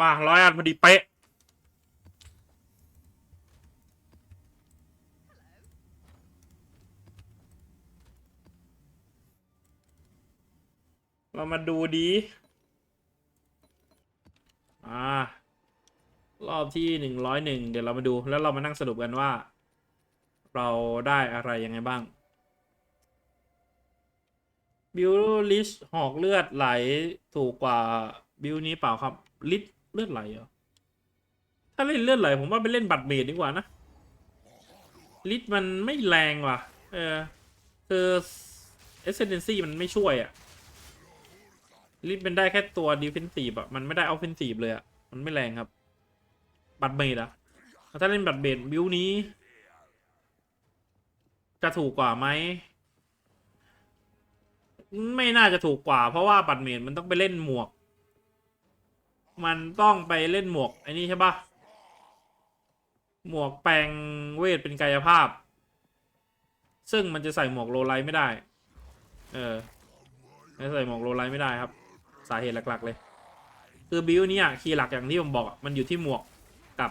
มาร้อยอันพอดีเป๊ะ เรามาดูดี อ่า รอบที่หนึ่งร้อยหนึ่งเดี๋ยวเรามาดูแล้วเรามานั่งสรุปกันว่า เราได้อะไรยังไงบ้าง บิวลิชหอกเลือดไหลถูกกว่าบิวนี้เปล่าครับลิช เลือดไหลเหรอ ถ้าเล่นเลือดไหลผมว่าไปเล่นบัตรเมดดีกว่านะลิชมันไม่แรงว่ะ เออคือเอเซนเดนซี่มันไม่ช่วยอะลิชเป็นได้แค่ตัวดิฟเฟนซีฟอะมันไม่ได้ออฟเฟนซีฟเลยอะมันไม่แรงครับ บัตรเมดอะถ้าเล่นบัตรเมดบิวนี้ จะถูกกว่าไหมไม่น่าจะถูกกว่าเพราะว่าบัตรเมดมันต้องไปเล่นหมวก มันต้องไปเล่นหมวกไอ้นี่ใช่ปะหมวกแปลงเวทเป็นกายภาพ ซึ่งมันจะใส่หมวกโลไลไม่ได้ เออไม่ใส่หมวกโลไลไม่ได้ครับ สาเหตุหลัก ๆ เลย คือบิวเนี่ยคีย์หลักอย่างที่ผมบอกมันอยู่ที่หมวกกับ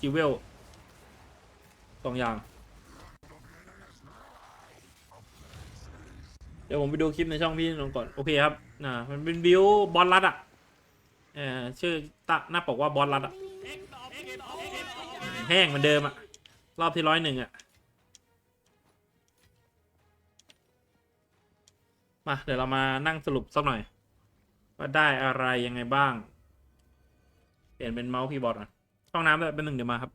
จิวเวลสองอย่าง เดี๋ยวผมไปดูคลิปในช่องพี่นนท์ก่อน โอเคครับอ่ามันเป็นบิวบอลลัดอะ เออชื่อตะหน้าปกว่าบอลลัดอะแห้งเหมือนเดิมอะรอบที่ร้อยหนึ่งอะมาเดี๋ยวเรามานั่งสรุปสักหน่อย ว่าได้อะไรยังไงบ้าง เปลี่ยนเป็นเมาส์คีย์บอร์ดอะห้องน้ำด้เป็นหนึ่งเดี๋ยวมาครับ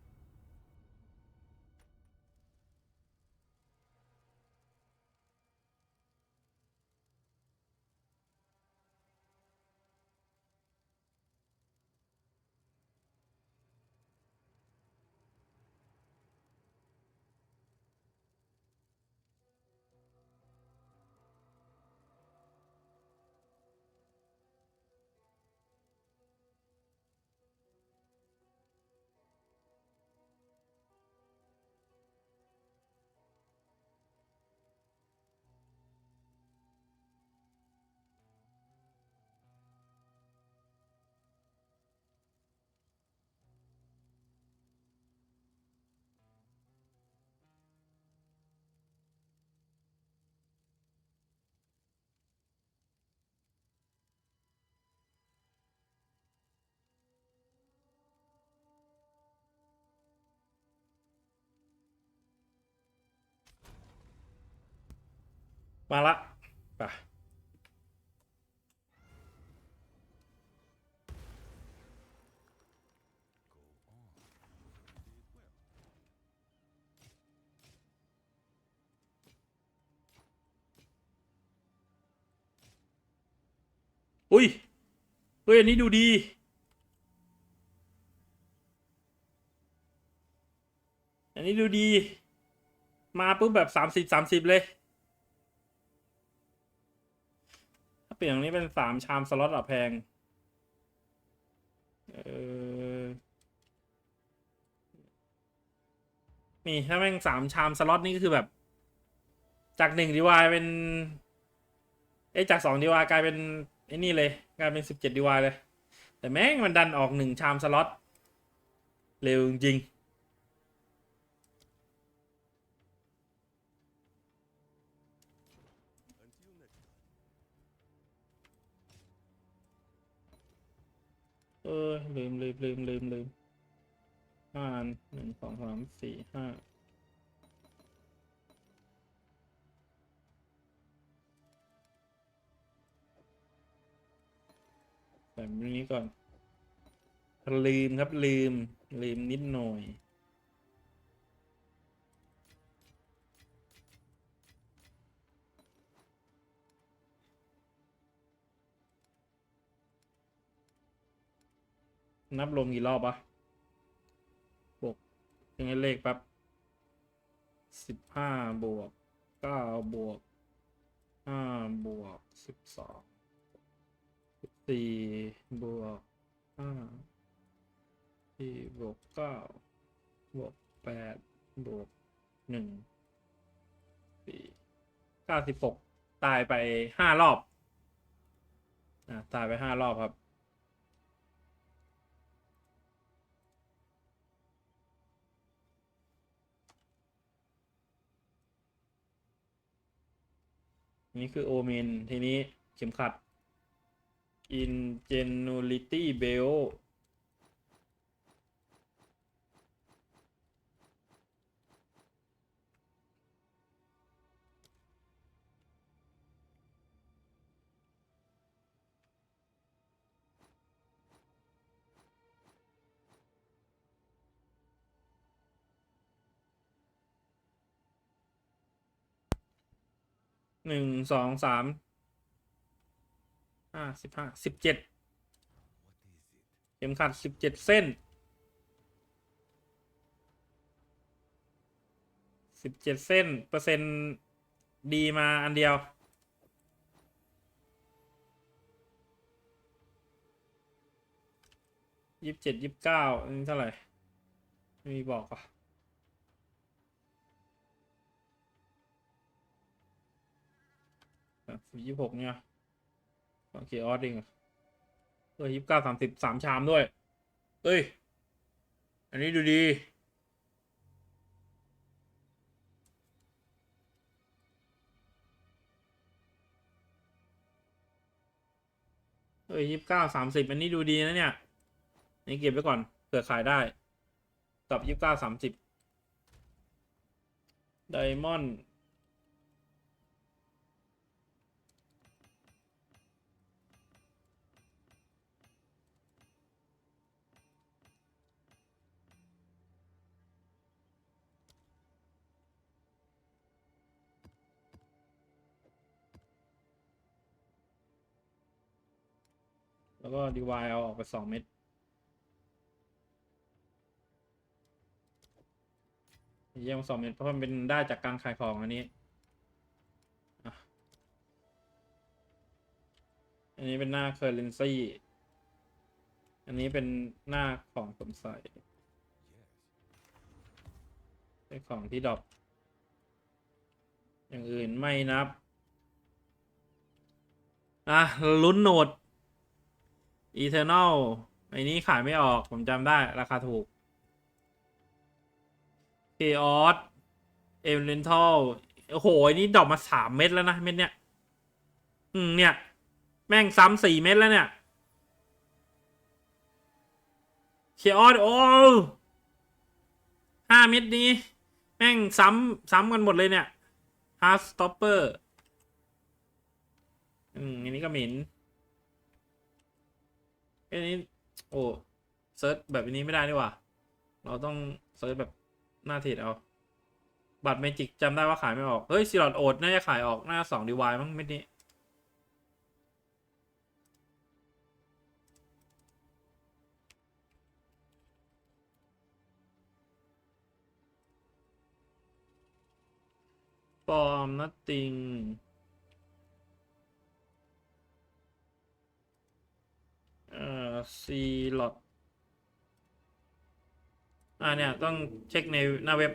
มาละไปอุ้ย เฮ้ย อันนี้ดูดี อันนี้ดูดี มาปุ๊บแบบสามสิบสามสิบเลย เปลี่ยนตรงนี้เป็นสามชามสล็อตอะแพง เออ นี่ถ้าแม่งสามชามสล็อตนี่ก็คือแบบ จากหนึ่งดีวายเป็น เอ้จากสองดีวายกลายเป็นไอ้นี่เลย กลายเป็นสิบเจ็ดดีวายเลย แต่แม่งมันดันออกหนึ่งชามสล็อตเร็วจริง เออลืมลืมลืมลืมลืมห้าหนึ่งสองสามสี่ห้าใส่แบบนี้ก่อนลืมครับลืมลืมนิดหน่อย นับรวมกี่รอบอะบวกยังไงเลขแป๊บสิบห้าบวกเก้าบวกห้าบวกสิบสองสิบสี่บวกห้าสี่บวกเก้าบวกแปดบวกหนึ่งสี่เก้าสิบหกตายไปห้ารอบ อะ ตายไปห้ารอบครับ นี่คือโอเมนทีนี้เข็มขัด ingenuity belt หนึ่งสองสามห้าสิบห้าสิบเจ็ดเข็มขัดสิบเจ็ดเส้นสิบเจ็ดเส้น เปอร์เซ็นต์ดีมาอันเดียวยี่สิบเจ็ดยี่สิบเก้าอันนี้เท่าไหร่ ไม่มีบอกอะ ยี่สิบหกเนี่ยโอเคออสเองเอเออยี่สิบเก้าสามสิบสามชามด้วย เอ้ย อันนี้ดูดีเอ้ยยี่สิบเก้าสามสิบอันนี้ดูดีนะเนี่ย นี่เก็บไว้ก่อนเผื่อขายได้ กับยี่สิบเก้าสามสิบไดมอนด์ แล้วก็ดีวายเอาออกไปสองเม็ดเยี่ยมสองเม็ดเพราะมันเป็นได้จากการขายของอันนี้ อันนี้เป็นหน้าเคอร์เรนซีอันนี้เป็นหน้าของสมใส่เป็นของที่ดรอปอย่างอื่นไม่นับ อะลุ้นโหนด Eternal ไอ้นี้ขายไม่ออกผมจำได้ราคาถูก Chaos Elemental โอ้โหอันนี้ดอกมาสามเม็ดแล้วนะเม็ดเนี้ยอืมเนี่ย แม่งซ้ำสี่เม็ดแล้วเนี่ย Chaos โอ้ห้าเม็ดนี้ แม่งซ้ำซ้ำกันหมดเลยเนี่ย Heart Stopper อืมอันนี้ก็เหม็น อันนี้ โอ้เซิร์ชแบบนี้ไม่ได้ดีกว่า เราต้องเซิร์ชแบบหน้าเทรดเอา บัตรเมจิกจำได้ว่าขายไม่ออก เฮ้ยซีลอดโอดน่าจะขายออกหน้าสองดีวายมั้งเม็ดนี้ปอมนัตติง ซีลอดอ่าเนี่ยต้องเช็คในหน้าเว็บ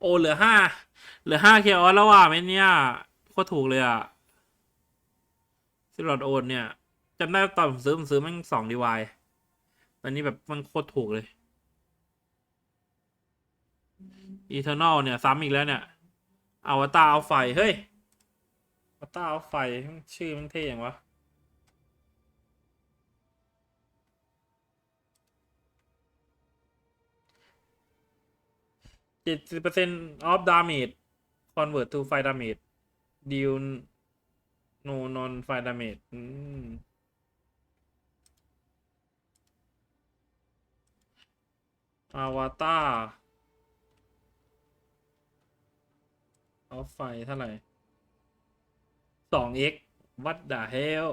โอเหลือห้าเหลือห้าเคออสแล้วว่ะไม่เนี่ยโคตรถูกเลยอะซีลอดโอนเนี่ยจำได้ตอนผมซื้อผมซื้อมันสองดีวายตอนนี้แบบมันโคตรถูกเลยอีเทอร์นอลเนี่ย ซ้ำอีกแล้วเนี่ยอวตารเอาไฟ เฮ้ยอวตารเอาไฟชื่อมันเท่อย่างวะ เจ็ดสิบเปอร์เซ็นต์ออฟดาเมจคอนเวิร์ตทูไฟดาเมจดิวโนนอนไฟดาเมจอาวาตาออฟไฟเท่าไหร่สองเอ็กวัดดาเฮล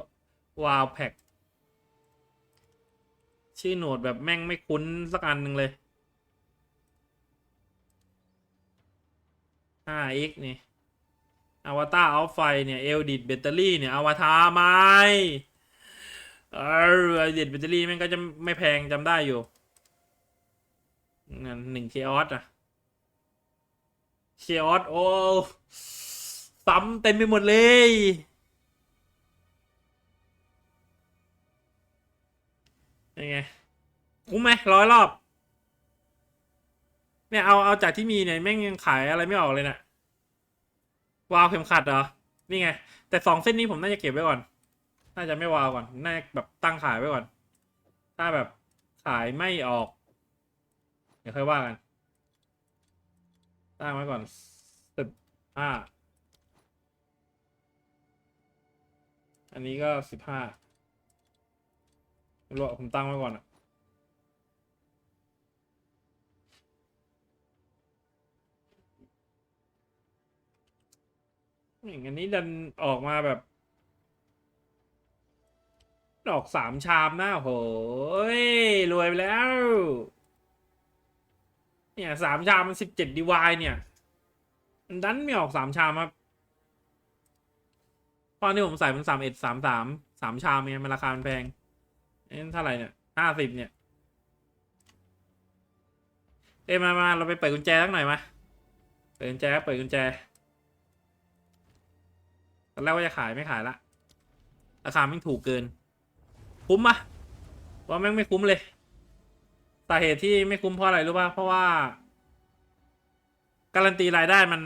วาวแพ็กชื่อโหนดแบบแม่งไม่คุ้นสักอันหนึ่งเลย 5x นี่อวตารเอาไฟเนี่ยเอลดิดแบตเตอรี่เนี่ยอวตารไหมเออเอลดิดแบตเตอรี่ม่งก็จะไม่แพงจำได้อยู่นั่นหนึ่งเคออสอะเคออสโอ้ซ้ำเต็มไปหมดเลยยังไง คุ้มไหมร้อยรอบ เนี่ยเอาเอาจากที่มีเนี่ยแม่งยังขายอะไรไม่ออกเลยเนะ่ะวาวเข็มขัดเหรอ นี่ไง แต่สองเส้นนี้ผมน่าจะเก็บไว้ก่อน น่าจะไม่วาวก่อน น่าแบบตั้งขายไว้ก่อน ถ้าแบบขายไม่ออก เดี๋ยวค่อยว่ากัน ตั้งไว้ก่อนสิบห้า อันนี้ก็สิบห้าไม่ผมตั้งไว้ก่อนอะ อย่างอันนี้ดันออกมาแบบ ดอกสามชามนะโหยรวยไปแล้ว เนี่ยสามชามมันสิบเจ็ดดีวายเนี่ยมันดันไม่ออกสามชามครับตอนที่ผมใส่มันสามเอ็ดสามสามสามชามเนี่ยมันราคามันแพงนี่เท่าไหร่เนี่ยห้าสิบเนี่ยเอ้มามาเราไปเปิดกุญแจสักหน่อยมาเปิดกุญแจเปิดกุญแจ อนแรกว่าจะขายไม่ขายละ ราคาไม่งถูกเกิน คุ้มปะว่าแม่งไม่คุ้มเลย สาเหตุที่ไม่คุ้มเพราะอะไรรู้ป่ะ เพราะว่า การันตีรายได้มัน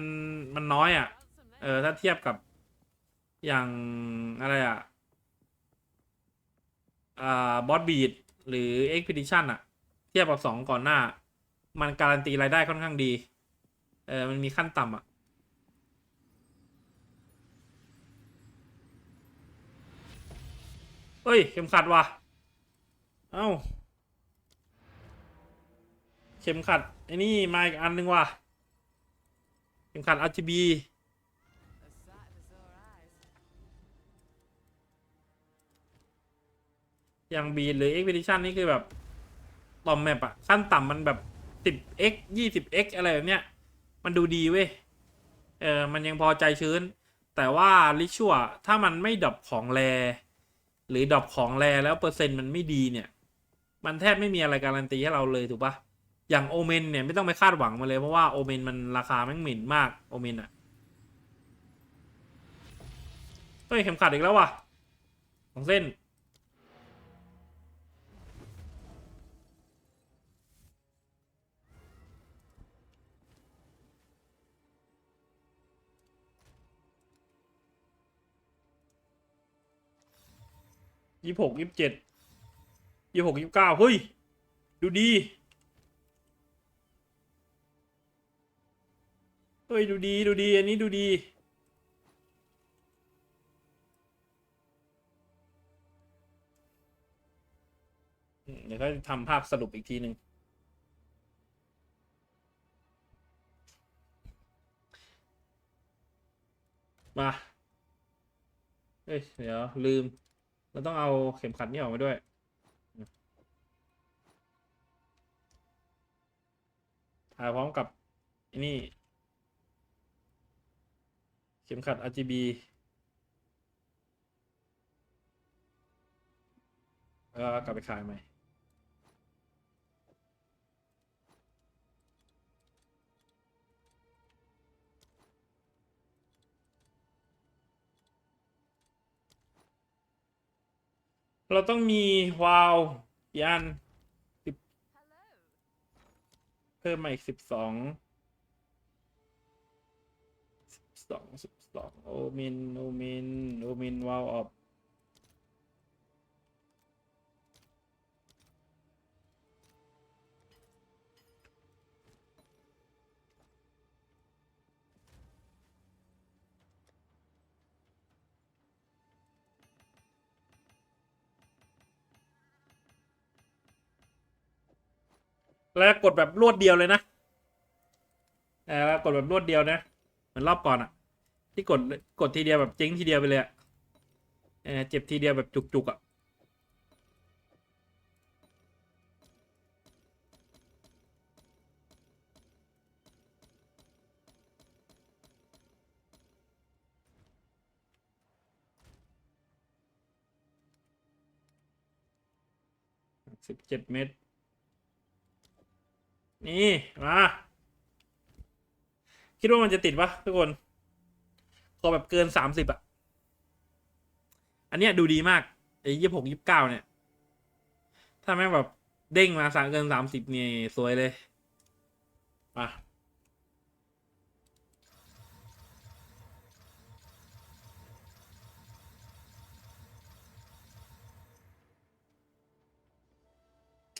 มันน้อยอะ่ะ เออ ถ้าเทียบกับอย่างอะไรอะ่ะ อ่าบอสบีดหรือ Expedition อะ เทียบกับสองก่อนหน้า มันการันตีรายได้ค่อนข้างดี เออ มันมีขั้นต่ำอะ เฮ้ย เข็มขัดว่ะ เอ้า เข็มขัดไอ้นี่มาอีกอันหนึ่งว่ะ เข็มขัด RGB อย่างบีหรือ Expedition นี่คือแบบต่อมแมปอะขั้นต่ำมันแบบ 10x 20x อะไรแบบเนี้ย มันดูดีเว้ย เออ มันยังพอใจชื้น แต่ว่าลิชัวถ้ามันไม่ดรอปของแร หรือดรอปของแรแล้วเปอร์เซ็นต์มันไม่ดีเนี่ย มันแทบไม่มีอะไรการันตีให้เราเลยถูกปะอย่างโอเมนเนี่ยไม่ต้องไปคาดหวังมาเลยเพราะว่าโอเมนมันราคาแม่งหมิ่นมากโอเมนอะเฮ้ยเข็มขัดอีกแล้วว่ะของเส้น ยี่หกยี่สิบเจ็ดยี่หกยี่สิบเก้าเฮ้ย ดูดี เฮ้ย ดูดีดูดี อันนี้ดูดี เดี๋ยวก็ทำภาพสรุปอีกทีหนึ่งมา เอ้ย เดี๋ยว ลืม เราต้องเอาเข็มขัดนี่ออกมาด้วย ถ่ายพร้อมกับอ้นี่ เข็มขัด RGB แล้วก็กลับไปขายใหม่ เราต้องมีวาล์วยันสิบเพิ่มมาอีกสิบสองสิบสองสิบสองโอมินโอมินโอมินวาลออฟ แล้วกดแบบรวดเดียวเลยนะเออแล้วกดแบบรวดเดียวนะ เหมือนรอบก่อนอะที่กดกดทีเดียวแบบเจ๊งทีเดียวไปเลยอะเออเจ็บทีเดียวแบบจุกๆอะสิบเจ็ดเมตร นี่ มา คิดว่ามันจะติดปะทุกคนพอแบบเกินสามสิบอะอันเนี้ยดูดีมากไอ้ยี่หกยี่สิบเก้าเนี่ย ถ้าแม่งแบบเด้งมาสามเกินสามสิบเนี่ยสวยเลยมา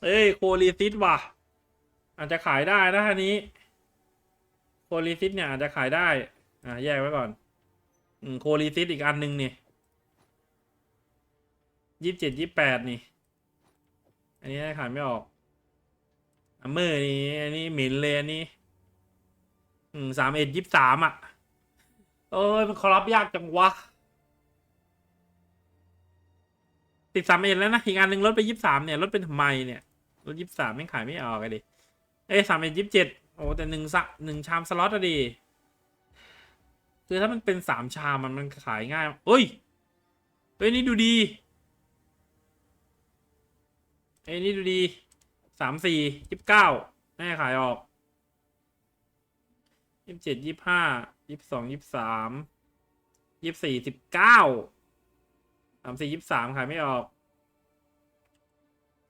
เอ้ย โคลีซิตว่ะ อาจจะขายได้นะอันนี้โคลีซิสเนี่ยอาจจะขายได้ อ่าแยกไว้ก่อน อืมโคลีซิสอีกอันหนึ่งนี่ยี่สิบเจ็ดยี่แปดนี่ อันนี้ขายไม่ออกอัมเมอร์นี่อันนี้หมินเลยอันนี้ อืมสามเอ็ดยี่สามอะเอ้ยมันคอรับยากจังวะติดสามเอ็ดแล้วนะ อีกอันหนึ่งลดไปยี่สามเนี่ยลดเป็นทำไมเนี่ยลดยี่สามไม่ขายไม่ออกอะดิ เอ้สามเอ็ดยี่เจ็ดโอ้แต่หนึ่งสะหนึ่งชามสล็อตอะดิคือถ้ามันเป็นสามชามมันมันขายง่ายเฮ้ยเฮ้ยนี่ดูดีเอ้ยนี่ดูดีสามสี่ยี่สิบเก้าแน่ขายออกยี่สิบเจ็ดยี่สิบห้ายี่สิบสองยี่สิบสามยี่สิบสี่สิบเก้าสามสี่ยี่สิบสามขายไม่ออก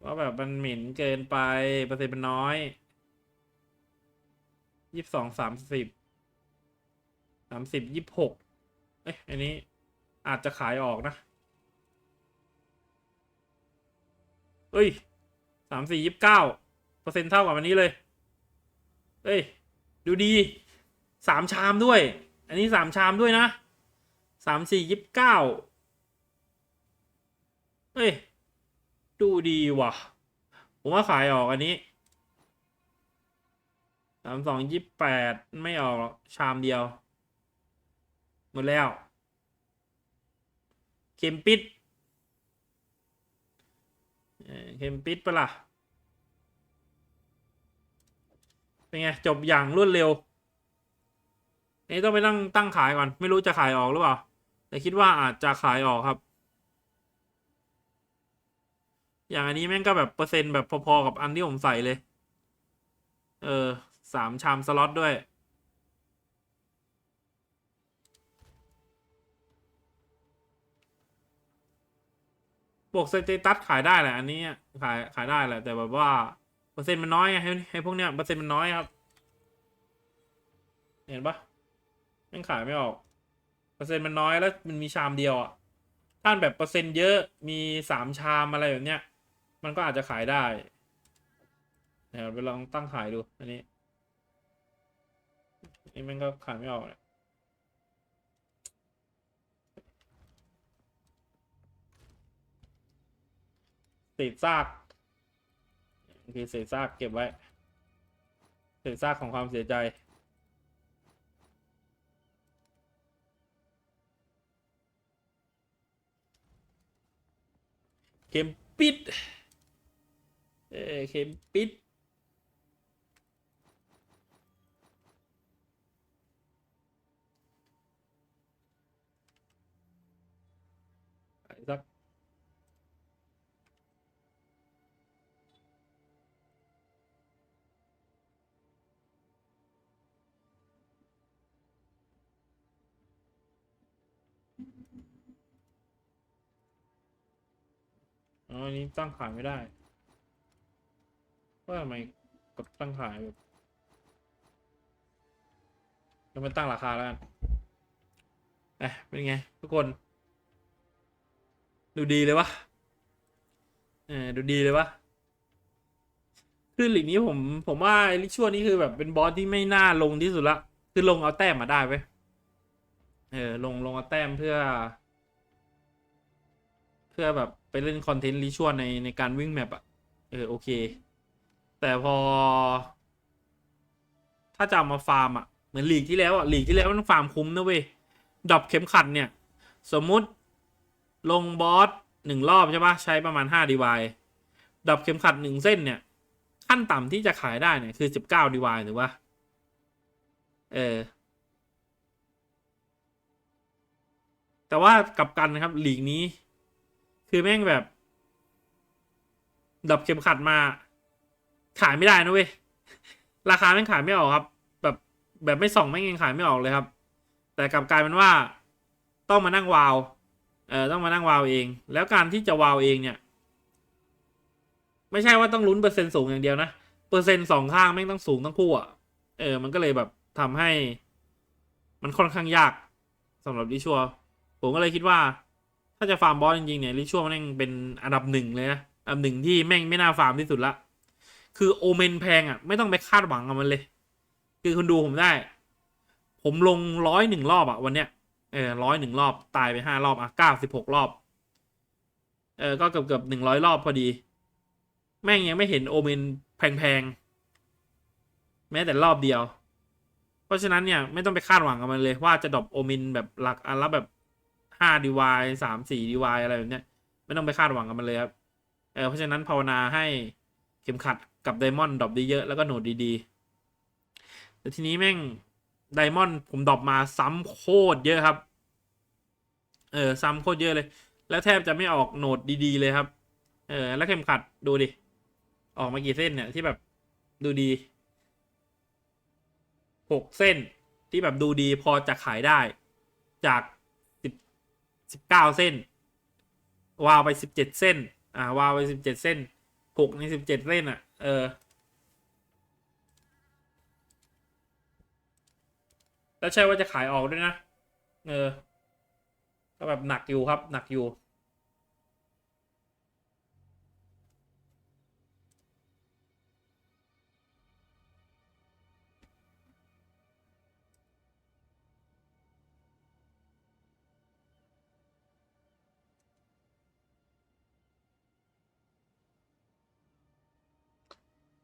ว่าแบบมันเหม็นเกินไปเปอร์เซ็นต์มันน้อย ยี่สิบสองสามสิบสามสิบยี่สิบหกเอ้ยอันนี้อาจจะขายออกนะ เอ้ยสามสี่ยี่สิบเก้าเปอร์เซ็นต์เท่ากับอันนี้เลย เอ้ย ดูดีสามชามด้วย อันนี้สามชามด้วยนะสามสี่ยี่สิบเก้าเอ้ย ดูดีว่ะ ผมว่าขายออกอันนี้ สามสองยี่แปดไม่ออกชามเดียว หมดแล้ว เข็มปิดเข็มปิดปะล่ะ เป็นไง จบอย่างรวดเร็วนนี้ต้องไปนั่งตั้งขายก่อน ไม่รู้จะขายออกหรือเปล่า แต่คิดว่าอาจจะขายออกครับ อย่างอันนี้แม่งก็แบบเปอร์เซ็นต์แบบพอๆกับอันที่ผมใส่เลย เออ สามชามสล็อตด้วย บวกสเตตัสขายได้แหละ อันนี้ขายขายได้แหละ แต่แบบว่า เปอร์เซ็นต์มันน้อยไงให้ให้พวกเนี้ยเปอร์เซ็นต์มันน้อยครับ เห็นปะแม่งขายไม่ออก เปอร์เซ็นต์มันน้อยแล้วมันมีชามเดียวอะถ้านแบบเปอร์เซ็นต์เยอะมีสามชามอะไรแบบเนี้ย มันก็อาจจะขายได้เดี๋ยวไปลองตั้งขายดูอันนี้ นี่มันก็ขายไม่ออกเนี่ยเศษซากโอเคเศษซากเก็บไว้เศษซากของความเสียใจเข็มปิด เออเข็มปิด อ๋ออันนี้ตั้งขายไม่ได้ว่าทำไมกดตั้งขายแบบแล้วมันตั้งราคาแล้วกันเอ๊ะเป็นไง ทุกคน ดูดีเลยวะเออดูดีเลยวะคือหลีกนี้ผมผมว่าไอ้ลิชั่วนี่คือแบบเป็นบอสที่ไม่น่าลงที่สุดละคือลงเอาแต้มมาได้เว้ยเออลงลงเอาแต้มเพื่อ เพื่อแบบ ไปเล่นคอนเทนต์ลิชั่วในในการวิ่งแมปอะเออโอเค แต่พอ ถ้าจะามาฟาร์มอะเหมือนลีกที่แล้วอะลีกที่แล้วมันฟาร์มคุ้มนะเว้ยดรอปเข็มขัดเนี่ย สมมุติลงบอสหนึ่งรอบใช่ปะใช้ประมาณห้าดีวายดับเข็มขัดหนึ่งเส้นเนี่ย ขั้นต่ำที่จะขายได้เนี่ยคือสิบเก้าดีวายหรือว่าเออแต่ว่ากลับกันนะครับหลีกนี้ คือแม่งแบบดับเข็มขัดมา ขายไม่ได้นะเว้ย ราคาแม่งขายไม่ออกครับ แบบแบบไม่ส่องแม่งยังขายไม่ออกเลยครับ แต่กลับกลายเป็นว่า ต้องมานั่งวาว เออต้องมานั่งวาวเอง แล้วการที่จะวาวเองเนี่ย ไม่ใช่ว่าต้องลุ้นเปอร์เซ็นต์สูงอย่างเดียวนะ เปอร์เซ็นต์สองข้างแม่งต้องสูงทั้งคู่อะ เออ มันก็เลยแบบทำให้ มันค่อนข้างยากสำหรับลิชัวผมก็เลยคิดว่าาจะฟาร์มบอสจริงๆเนี่ยลิชัวมันยังเป็นอันดับหนึ่งเลยนะอันดับหนึ่งที่แม่งไม่น่าฟาร์มที่สุดละคือโอเมนแพงอะ ไม่ต้องไปคาดหวังกับมันเลย คือคุณดูผมได้ ผมลงร้อยหนึ่งรอบอะ วันเนี้ยเออร้อยหนึ่งรอบตายไปห้ารอบอะเก้าสิบหกรอบ เออก็เกือบเกือบหนึ่งร้อยรอบพอดี แม่งยังไม่เห็นโอเมนแพงๆ แม้แต่รอบเดียว เพราะฉะนั้นเนี่ย ไม่ต้องไปคาดหวังกับมันเลยว่าจะดรอปโอเมนแบบหลักอันละแบบ ห้าดีวายสามสี่ดีวายอะไรแบบเนี้ยไม่ต้องไปคาดหวังกับมันเลยครับเออเพราะฉะนั้นภาวนาให้เข็มขัดกับไดมอนด์ดรอปด้เยอะแล้วก็โหนดดีๆ แต่ทีนี้แม่งไดมอนด์ผมดรอปมาซ้ำโคตรเยอะครับ เออซ้ำโคตรเยอะเลย แล้วแทบจะไม่ออกโหนดดีๆเลยครับ เออแล้วเข็มขัดดูดิ ออกมากี่เส้นเนี่ยที่แบบดูดีหกเส้นที่แบบดูดีพอจะขายได้ จาก สิบเก้าเส้น วาวไปสิบเจ็ดเส้น อ่าวาวไปสิบเจ็ดเส้นหกในสิบเจ็ดเส้นอะ เออ แล้วใช่ว่าจะขายออกด้วยนะ เออ ก็แบบหนักอยู่ครับ หนักอยู่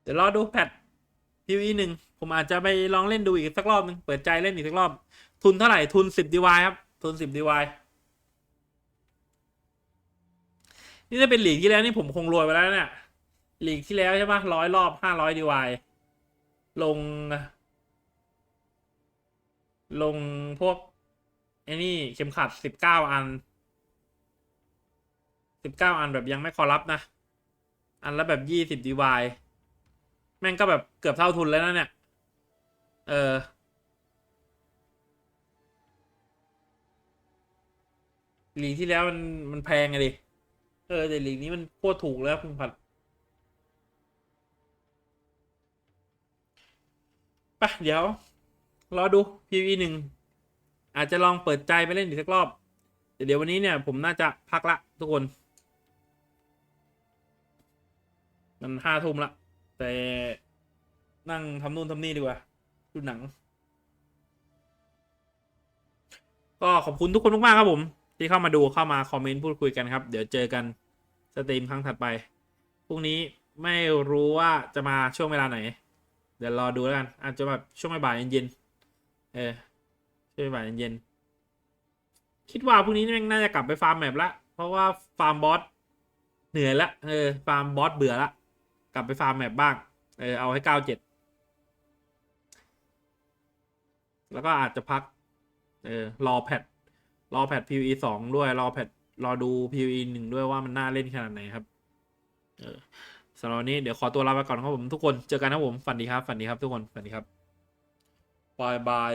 เดี๋ยวรอดูแพท PVE หนึ่งผมอาจจะไปลองเล่นดูอีกสักรอบหนึงเปิดใจเล่นอีกสักรอบ ทุนเท่าไหร่ทุนสิบดีวครับ ทุนสิบดีวนี่ถ้าเป็นหลีกที่แล้วนี่ผมคงรวยไปแล้วเนี่ยหลีกที่แล้วใช่ไหมร้อยรอบห้าร้อยดีวลง ลงพวกไอ้นี่เข็มขัดสิบเก้าอันสิบเก้าอันแบบยังไม่คอรับนะ อันละแบบยี่สิบดีว แม่งก็แบบเกือบเท่าทุนแล้วนะเนี่ย เออ หลีกที่แล้วมันมันแพงไงดิ เออแต่หลีกนี้มันโคตรถูกแล้วคุณผัดปะเดี๋ยว รอดู PV หนึ่งอาจจะลองเปิดใจไปเล่นอีกสักรอบ แต่เดี๋ยววันนี้เนี่ย ผมน่าจะพักละทุกคน มันห้าทุ่มละ แต่นั่งทำนู่นทำนี่ดีกว่าดูหนัง ก็ขอบคุณทุกคนมากๆครับผม ที่เข้ามาดูเข้ามาคอมเมนต์พูดคุยกันครับ เดี๋ยวเจอกันสตรีมครั้งถัดไปพรุ่งนี้ไม่รู้ว่าจะมาช่วงเวลาไหน เดี๋ยวรอดูแล้วกัน อาจจะแบบช่วงบ่ายเย็นเออช่วงบ่ายเย็นคิดว่าพรุ่งนี้น่าจะกลับไปฟาร์มแมปละเพราะว่าฟาร์มบอสเหนื่อยละเออฟาร์มบอสเบื่อละ กลับไปฟาร์มแมปบ้าง เออเอาให้เก้าเจ็ด แล้วก็อาจจะพัก เออรอแพท รอแพท PVE สองด้วย รอแพท รอดู PVE หนึ่งด้วยว่ามันน่าเล่นขนาดไหนครับ เออสำหรับวันนี้เดี๋ยวขอตัวลาไปก่อนครับผมทุกคน เจอกันครับผม ฝันดีครับ ฝันดีครับทุกคน ฝันดีครับบายบาย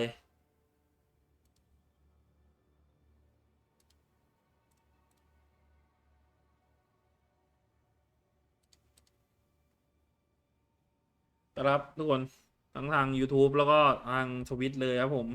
ต้อนรับทุกคนทั้งทาง YouTube แล้วก็ทางทวิตเลยครับผม